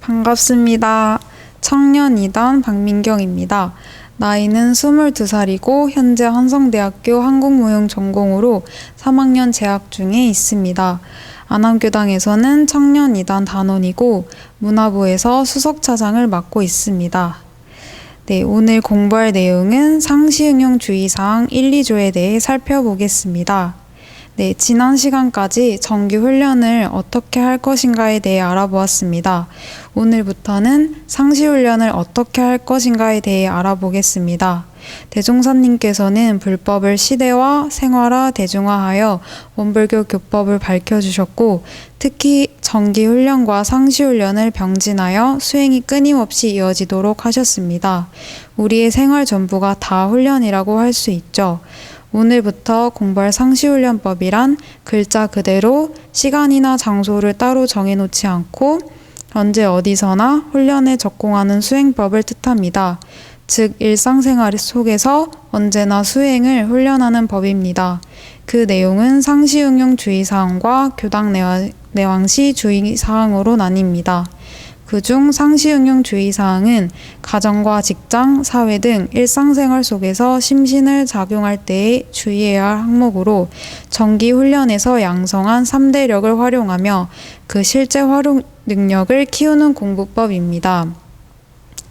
반갑습니다. 청년 2단 박민경입니다. 나이는 22살이고 현재 한성대학교 한국무용 전공으로 3학년 재학 중에 있습니다. 안암교당에서는 청년 2단 단원이고 문화부에서 수석차장을 맡고 있습니다. 네, 오늘 공부할 내용은 상시응용 주의사항 1, 2조에 대해 살펴보겠습니다. 네, 지난 시간까지 정규 훈련을 어떻게 할 것인가에 대해 알아보았습니다. 오늘부터는 상시 훈련을 어떻게 할 것인가에 대해 알아보겠습니다. 대종사님께서는 불법을 시대화, 생활화, 대중화하여 원불교 교법을 밝혀주셨고, 특히 정기 훈련과 상시 훈련을 병진하여 수행이 끊임없이 이어지도록 하셨습니다. 우리의 생활 전부가 다 훈련이라고 할 수 있죠. 오늘부터 공부할 상시훈련법이란 글자 그대로 시간이나 장소를 따로 정해놓지 않고 언제 어디서나 훈련에 적공하는 수행법을 뜻합니다. 즉, 일상생활 속에서 언제나 수행을 훈련하는 법입니다. 그 내용은 상시 응용 주의사항과 교당 내왕시 주의사항으로 나뉩니다. 그중 상시응용 주의사항은 가정과 직장, 사회 등 일상생활 속에서 심신을 작용할 때에 주의해야 할 항목으로 정기 훈련에서 양성한 3대력을 활용하며 그 실제 활용 능력을 키우는 공부법입니다.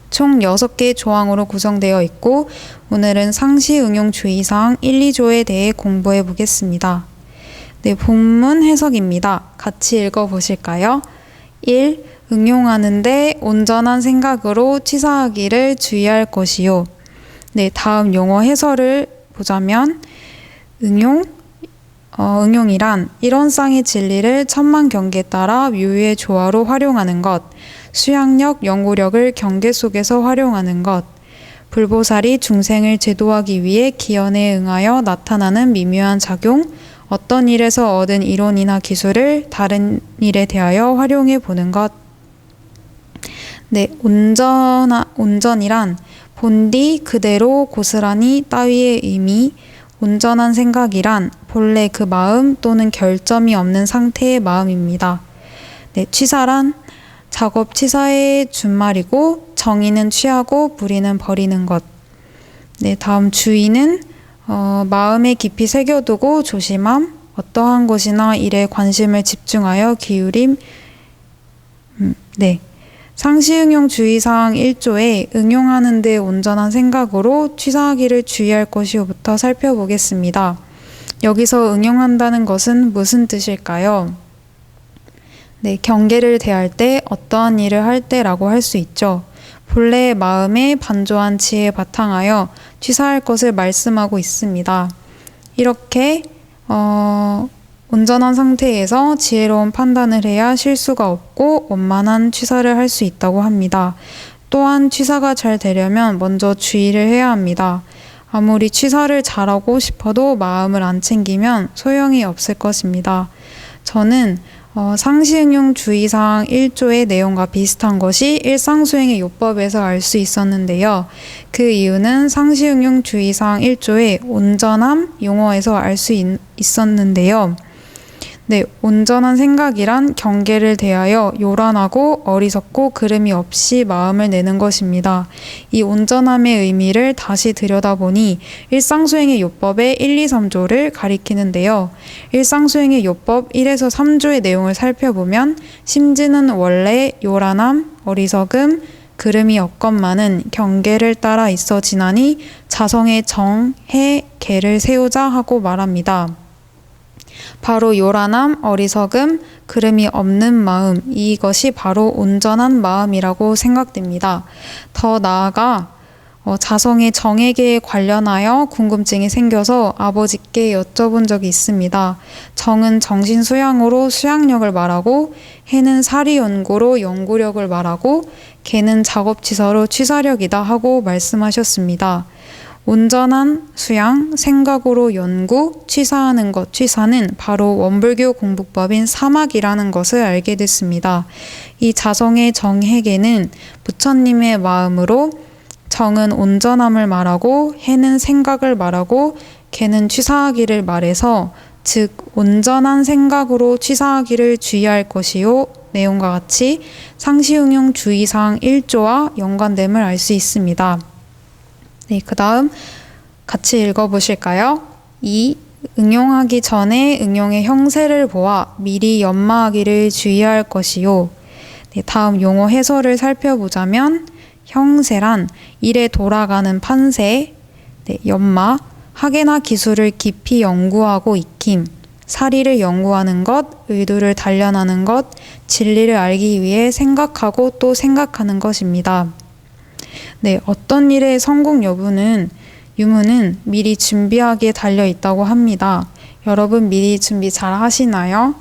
총 6개 조항으로 구성되어 있고 오늘은 상시 응용 주의사항 1, 2조에 대해 공부해 보겠습니다. 네, 본문 해석입니다. 같이 읽어 보실까요? 1. 응용하는데 온전한 생각으로 취사하기를 주의할 것이요. 네, 다음 용어 해설을 보자면 응용 어, 응용이란 이론상의 진리를 천만 경계에 따라 묘의 조화로 활용하는 것, 수양력, 연구력을 경계 속에서 활용하는 것, 불보살이 중생을 제도하기 위해 기연에 응하여 나타나는 미묘한 작용, 어떤 일에서 얻은 이론이나 기술을 다른 일에 대하여 활용해 보는 것, 네, 온전하, 온전이란 본디 그대로 고스란히 따위의 의미, 온전한 생각이란 본래 그 마음 또는 결점이 없는 상태의 마음입니다. 네, 취사란 작업 취사의 준말이고 정의는 취하고 불의는 버리는 것. 네, 다음 주의는 어, 마음에 깊이 새겨두고 조심함, 어떠한 것이나 일에 관심을 집중하여 기울임. 음, 네. 상시응용 주의사항 1조에 응용하는 데 온전한 생각으로 취사하기를 주의할 것이오부터 살펴보겠습니다. 여기서 응용한다는 것은 무슨 뜻일까요? 네, 경계를 대할 때 어떠한 일을 할 때라고 할 수 있죠. 본래의 마음에 반조한 지혜에 바탕하여 취사할 것을 말씀하고 있습니다. 이렇게 어, 온전한 상태에서 지혜로운 판단을 해야 실수가 없고 원만한 취사를 할 수 있다고 합니다. 또한 취사가 잘 되려면 먼저 주의를 해야 합니다. 아무리 취사를 잘하고 싶어도 마음을 안 챙기면 소용이 없을 것입니다. 저는 어, 상시응용 주의사항 1조의 내용과 비슷한 것이 일상수행의 요법에서 알 수 있었는데요. 그 이유는 상시응용 주의사항 1조의 온전함 용어에서 알 수 있었는데요. 네, 온전한 생각이란 경계를 대하여 요란하고 어리석고 그름이 없이 마음을 내는 것입니다. 이 온전함의 의미를 다시 들여다보니 일상수행의 요법의 1, 2, 3조를 가리키는데요. 일상수행의 요법 1에서 3조의 내용을 살펴보면 심지는 원래 요란함, 어리석음, 그름이 없건만은 경계를 따라 있어 지나니 자성의 정, 해, 계를 세우자 하고 말합니다. 바로 요란함, 어리석음, 그름이 없는 마음, 이것이 바로 온전한 마음이라고 생각됩니다. 더 나아가 어, 자성의 정에게 관련하여 궁금증이 생겨서 아버지께 여쭤본 적이 있습니다. 정은 정신 수양으로 수양력을 말하고 해는 사리 연구로 연구력을 말하고 개는 작업 지서로 취사력이다 하고 말씀하셨습니다. 온전한 수양, 생각으로 연구, 취사하는 것, 취사는 바로 원불교 공부법인 사막이라는 것을 알게 됐습니다. 이 자성의 정해계는 부처님의 마음으로 정은 온전함을 말하고 해는 생각을 말하고 개는 취사하기를 말해서 즉 온전한 생각으로 취사하기를 주의할 것이요 내용과 같이 상시응용 주의사항 1조와 연관됨을 알 수 있습니다. 네, 그 다음 같이 읽어보실까요? 2. 응용하기 전에 응용의 형세를 보아 미리 연마하기를 주의할 것이요. 네, 다음 용어 해설을 살펴보자면 형세란 일에 돌아가는 판세, 네, 연마, 학예나 기술을 깊이 연구하고 익힘, 사리를 연구하는 것, 의도를 단련하는 것, 진리를 알기 위해 생각하고 또 생각하는 것입니다. 네, 어떤 일의 성공 여부는 유무는 미리 준비하기에 달려 있다고 합니다. 여러분 미리 준비 잘 하시나요?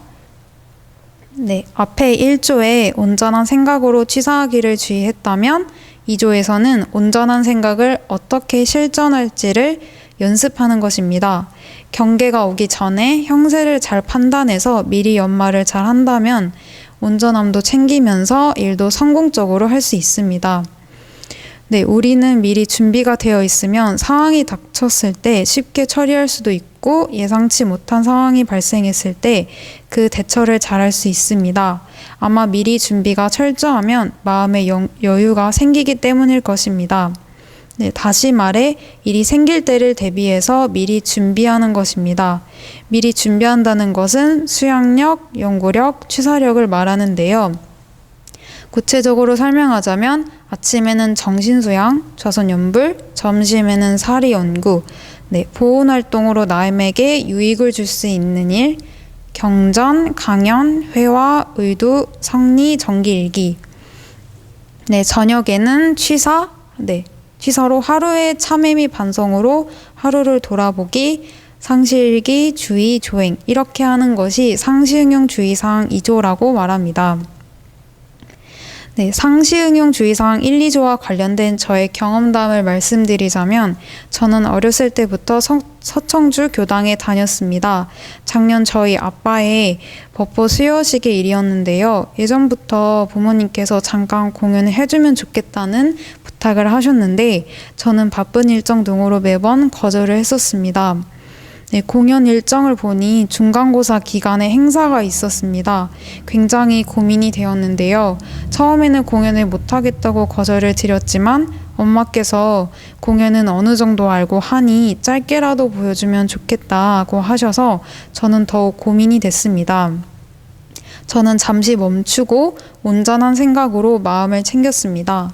네, 앞에 1조에 온전한 생각으로 취사하기를 주의했다면 2조에서는 온전한 생각을 어떻게 실전할지를 연습하는 것입니다. 경계가 오기 전에 형세를 잘 판단해서 미리 연마를 잘 한다면 온전함도 챙기면서 일도 성공적으로 할 수 있습니다. 네, 우리는 미리 준비가 되어 있으면 상황이 닥쳤을 때 쉽게 처리할 수도 있고 예상치 못한 상황이 발생했을 때 그 대처를 잘할 수 있습니다. 아마 미리 준비가 철저하면 마음의 여, 여유가 생기기 때문일 것입니다. 네, 다시 말해 일이 생길 때를 대비해서 미리 준비하는 것입니다. 미리 준비한다는 것은 수양력, 연구력, 취사력을 말하는데요. 구체적으로 설명하자면 아침에는 정신수양, 좌선연불, 점심에는 사리 연구, 네, 보훈 활동으로 남에게 유익을 줄 수 있는 일, 경전, 강연, 회화, 의두, 성리, 정기 일기. 네, 저녁에는 취사, 네, 취사로 하루의 참회 및 반성으로 하루를 돌아보기, 상시일기, 주의, 조행 이렇게 하는 것이 상시응용 주의사항 2조라고 말합니다. 네, 상시응용 주의사항 1, 2조와 관련된 저의 경험담을 말씀드리자면 저는 어렸을 때부터 서, 서청주 교당에 다녔습니다. 작년 저희 아빠의 법보 수여식의 일이었는데요. 예전부터 부모님께서 잠깐 공연을 해주면 좋겠다는 부탁을 하셨는데 저는 바쁜 일정 등으로 매번 거절을 했었습니다. 네, 공연 일정을 보니 중간고사 기간에 행사가 있었습니다. 굉장히 고민이 되었는데요. 처음에는 공연을 못하겠다고 거절을 드렸지만 엄마께서 공연은 어느 정도 알고 하니 짧게라도 보여주면 좋겠다고 하셔서 저는 더욱 고민이 됐습니다. 저는 잠시 멈추고 온전한 생각으로 마음을 챙겼습니다.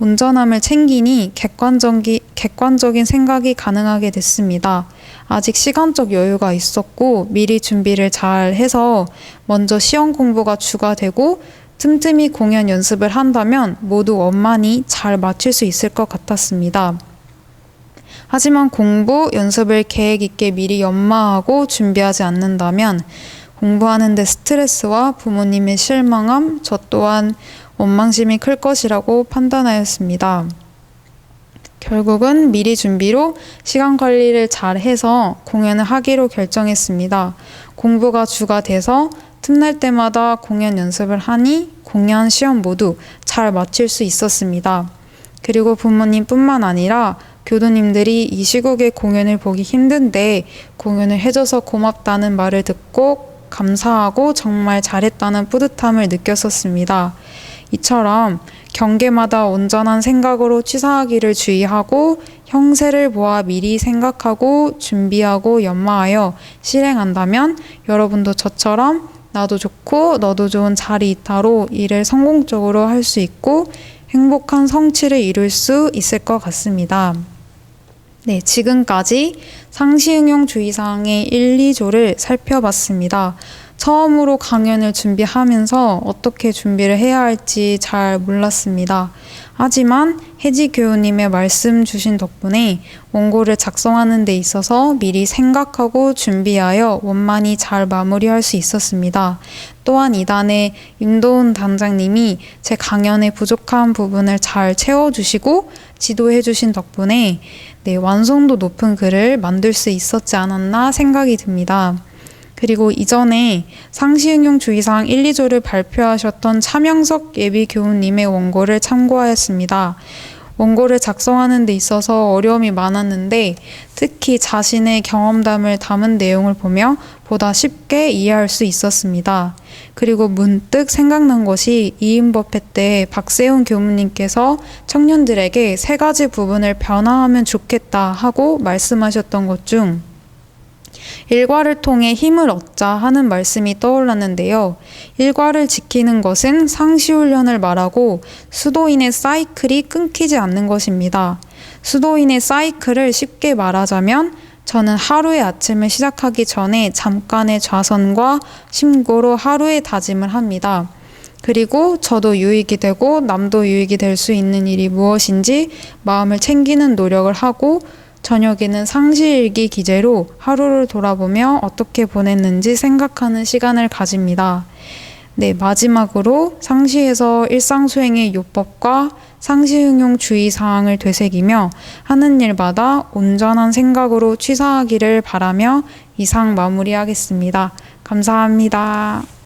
온전함을 챙기니 객관적이, 객관적인 생각이 가능하게 됐습니다. 아직 시간적 여유가 있었고 미리 준비를 잘 해서 먼저 시험 공부가 주가 되고 틈틈이 공연 연습을 한다면 모두 원만히 잘 마칠 수 있을 것 같았습니다. 하지만 공부, 연습을 계획 있게 미리 연마하고 준비하지 않는다면 공부하는데 스트레스와 부모님의 실망함, 저 또한 원망심이 클 것이라고 판단하였습니다. 결국은 미리 준비로 시간 관리를 잘 해서 공연을 하기로 결정했습니다. 공부가 주가 돼서 틈날 때마다 공연 연습을 하니 공연 시험 모두 잘 마칠 수 있었습니다. 그리고 부모님뿐만 아니라 교도님들이 이 시국에 공연을 보기 힘든데 공연을 해줘서 고맙다는 말을 듣고 감사하고 정말 잘했다는 뿌듯함을 느꼈었습니다. 이처럼 경계마다 온전한 생각으로 취사하기를 주의하고 형세를 보아 미리 생각하고 준비하고 연마하여 실행한다면 여러분도 저처럼 나도 좋고 너도 좋은 자리 이타로 일을 성공적으로 할 수 있고 행복한 성취를 이룰 수 있을 것 같습니다. 네, 지금까지 상시응용 주의사항의 1, 2조를 살펴봤습니다. 처음으로 강연을 준비하면서 어떻게 준비를 해야 할지 잘 몰랐습니다. 하지만 혜지 교우님의 말씀 주신 덕분에 원고를 작성하는 데 있어서 미리 생각하고 준비하여 원만히 잘 마무리할 수 있었습니다. 또한 이단의 임도훈 단장님이 제 강연의 부족한 부분을 잘 채워주시고 지도해 주신 덕분에 네, 완성도 높은 글을 만들 수 있었지 않았나 생각이 듭니다. 그리고 이전에 상시응용 주의사항 1, 2조를 발표하셨던 차명석 예비교우님의 원고를 참고하였습니다. 원고를 작성하는 데 있어서 어려움이 많았는데 특히 자신의 경험담을 담은 내용을 보며 보다 쉽게 이해할 수 있었습니다. 그리고 문득 생각난 것이 이인법회 때 박세훈 교무님께서 청년들에게 세 가지 부분을 변화하면 좋겠다 하고 말씀하셨던 것 중 일과를 통해 힘을 얻자 하는 말씀이 떠올랐는데요. 일과를 지키는 것은 상시훈련을 말하고 수도인의 사이클이 끊기지 않는 것입니다. 수도인의 사이클을 쉽게 말하자면 저는 하루의 아침을 시작하기 전에 잠깐의 좌선과 심고로 하루의 다짐을 합니다. 그리고 저도 유익이 되고 남도 유익이 될 수 있는 일이 무엇인지 마음을 챙기는 노력을 하고 저녁에는 상시일기 기재로 하루를 돌아보며 어떻게 보냈는지 생각하는 시간을 가집니다. 네, 마지막으로 상시에서 일상 수행의 요법과 상시 응용 주의 사항을 되새기며 하는 일마다 온전한 생각으로 취사하기를 바라며 이상 마무리하겠습니다. 감사합니다.